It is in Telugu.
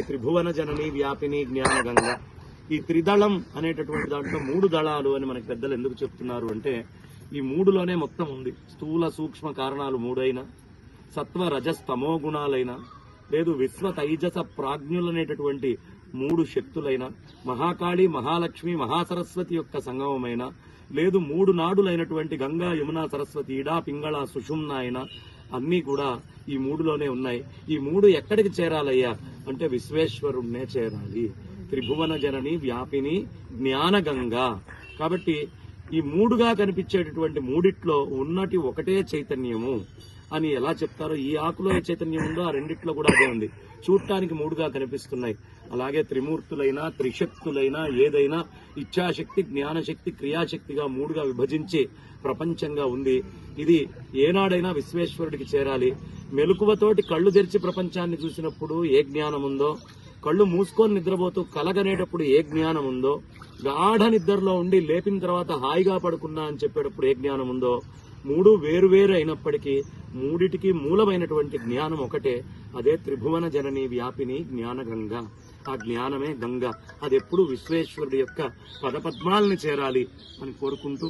త్రిభువన జనని వ్యాపిని జ్ఞానగంగ. ఈ త్రిదళం అనేటటువంటి దాంట్లో మూడు దళాలు అని మనకి పెద్దలు ఎందుకు చెప్తున్నారు అంటే ఈ మూడులోనే మొత్తం ఉంది. స్థూల సూక్ష్మ కారణాలు మూడైనా సత్వ రజస్తమో గుణాలైన లేదు విశ్వ తైజస ప్రాజ్ఞులనేటటువంటి మూడు శక్తులైన మహాకాళి మహాలక్ష్మి మహాసరస్వతి యొక్క సంగమమైన లేదు మూడు నాడులైనటువంటి గంగా యమున సరస్వతి ఇడా పింగళ సుషుమ్న అయిన అన్నీ కూడా ఈ మూడులోనే ఉన్నాయి. ఈ మూడు ఎక్కడికి చేరాలయ్యా? అంటే విశ్వేశ్వరుణ్ణే చేరాలి. త్రిభువన జనని వ్యాపిని జ్ఞానగంగా. కాబట్టి ఈ మూడుగా కనిపించేటటువంటి మూడిట్లో ఉన్నటి ఒకటే చైతన్యము అని ఎలా చెప్తారో ఈ ఆకులో ఏ చైతన్యం ఉందో ఆ రెండిట్లో కూడా అదే ఉంది. చూడటానికి మూడుగా కనిపిస్తున్నాయి. అలాగే త్రిమూర్తులైనా త్రిశక్తులైనా ఏదైనా ఇచ్ఛాశక్తి జ్ఞానశక్తి క్రియాశక్తిగా మూడుగా విభజించి ప్రపంచంగా ఉంది. ఇది ఏనాడైనా విశ్వేశ్వరుడికి చేరాలి. మెలకువతోటి కళ్ళు తెరిచి ప్రపంచాన్ని చూసినప్పుడు ఏ జ్ఞానం ఉందో కళ్ళు మూసుకొని నిద్రపోతూ కలగనేటప్పుడు ఏ జ్ఞానం ఉందో గాఢ నిద్రలో ఉండి లేపిన తర్వాత హాయిగా పడుకున్నా అని చెప్పేటప్పుడు ఏ జ్ఞానం ఉందో మూడు వేరు వేరు అయినప్పటికీ మూడిటికి మూలమైనటువంటి జ్ఞానం ఒకటే అదే త్రిభువన జనని వ్యాపిని జ్ఞానగంగ. ఆ జ్ఞానమే గంగ. అది ఎప్పుడు విశ్వేశ్వరుడి యొక్క పదపద్మాలని చేరాలి అని కోరుకుంటూ